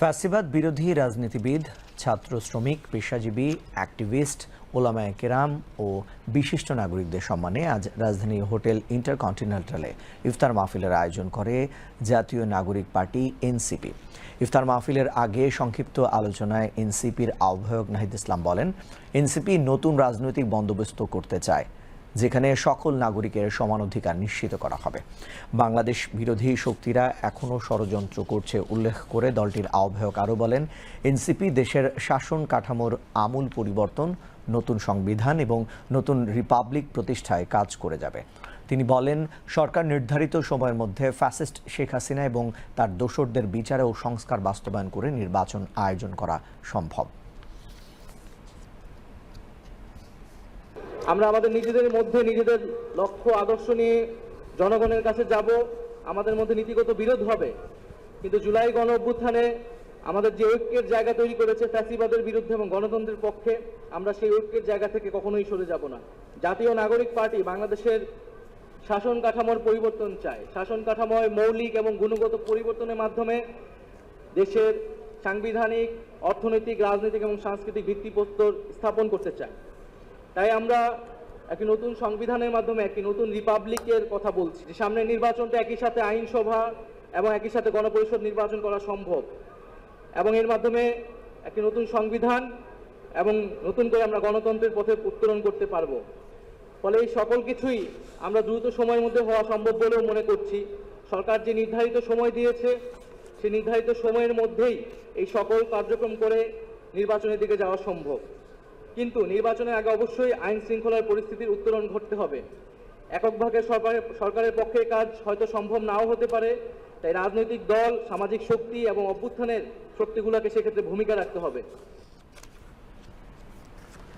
ফ্যাসিবাদ বিরোধী রাজনীতিবিদ, ছাত্র শ্রমিক, পেশাজীবী, অ্যাক্টিভিস্ট ওলামায় কেরাম ও বিশিষ্ট নাগরিকদের সম্মানে আজ রাজধানী হোটেল ইন্টারকন্টিনেন্টালে ইফতার মাহফিলের আয়োজন করে জাতীয় নাগরিক পার্টি এনসিপি। ইফতার মাহফিলের আগে সংক্ষিপ্ত আলোচনায় এনসিপির আহ্বায়ক নাহিদ ইসলাম বলেন, এনসিপি নতুন রাজনৈতিক বন্দোবস্ত করতে চায়। যেখানে সকল নাগরিকের সমান অধিকার নিশ্চিত করা হবে। বাংলাদেশ বিরোধী শক্তিরা এখনও ষড়যন্ত্র করছে উল্লেখ করে দলটির আহ্বায়ক আরও বলেন, এনসিপি দেশের শাসন কাঠামোর আমূল পরিবর্তন, নতুন সংবিধান এবং নতুন রিপাবলিক প্রতিষ্ঠায় কাজ করে যাবে। তিনি বলেন, সরকার নির্ধারিত সময়ের মধ্যে ফ্যাসিস্ট শেখ হাসিনা এবং তার দোসরদের বিচারে ও সংস্কার বাস্তবায়ন করে নির্বাচন আয়োজন করা সম্ভব। আমরা আমাদের নিজেদের মধ্যে নিজেদের লক্ষ্য, আদর্শ নিয়ে জনগণের কাছে যাব। আমাদের মধ্যে নীতিগত বিরোধ হবে। কিন্তু জুলাই গণ অভ্যুত্থানে আমাদের যে ঐক্যের জায়গা তৈরি করেছে ফ্যাসিবাদের বিরুদ্ধে এবং গণতন্ত্রের পক্ষে, আমরা সেই ঐক্যের জায়গা থেকে কখনোই সরে যাব না। জাতীয় নাগরিক পার্টি বাংলাদেশের শাসন কাঠামোর পরিবর্তন চায়। শাসন কাঠামোয় মৌলিক এবং গুণগত পরিবর্তনের মাধ্যমে দেশের সাংবিধানিক, অর্থনৈতিক, রাজনৈতিক এবং সাংস্কৃতিক ভিত্তিপ্রস্তর স্থাপন করতে চায়। তাই আমরা একটি নতুন সংবিধানের মাধ্যমে একটি নতুন রিপাবলিকের কথা বলছি যে সামনের নির্বাচনটা একই সাথে আইনসভা এবং একই সাথে গণপরিষদ নির্বাচন করা সম্ভব। এবং এর মাধ্যমে একটি নতুন সংবিধান এবং নতুন করে আমরা গণতন্ত্রের পথে উত্তরণ করতে পারব। ফলে এই সকল কিছুই আমরা দ্রুত সময়ের মধ্যে হওয়া সম্ভব বলেও মনে করছি। সরকার যে নির্ধারিত সময় দিয়েছে সেই নির্ধারিত সময়ের মধ্যেই এই সকল কার্যক্রম করে নির্বাচনের দিকে যাওয়া সম্ভব। কিন্তু নির্বাচনের আগে অবশ্যই আইন শৃঙ্খলার পরিস্থিতির উত্তরণ ঘটতে হবে। এককভাবে সরকারের সরকারের পক্ষে কাজ হয়তো সম্ভব নাও হতে পারে, তাই রাজনৈতিক দল, সামাজিক শক্তি এবং অভ্যুত্থানের শক্তিগুলোকে সেক্ষেত্রে ভূমিকা রাখতে হবে।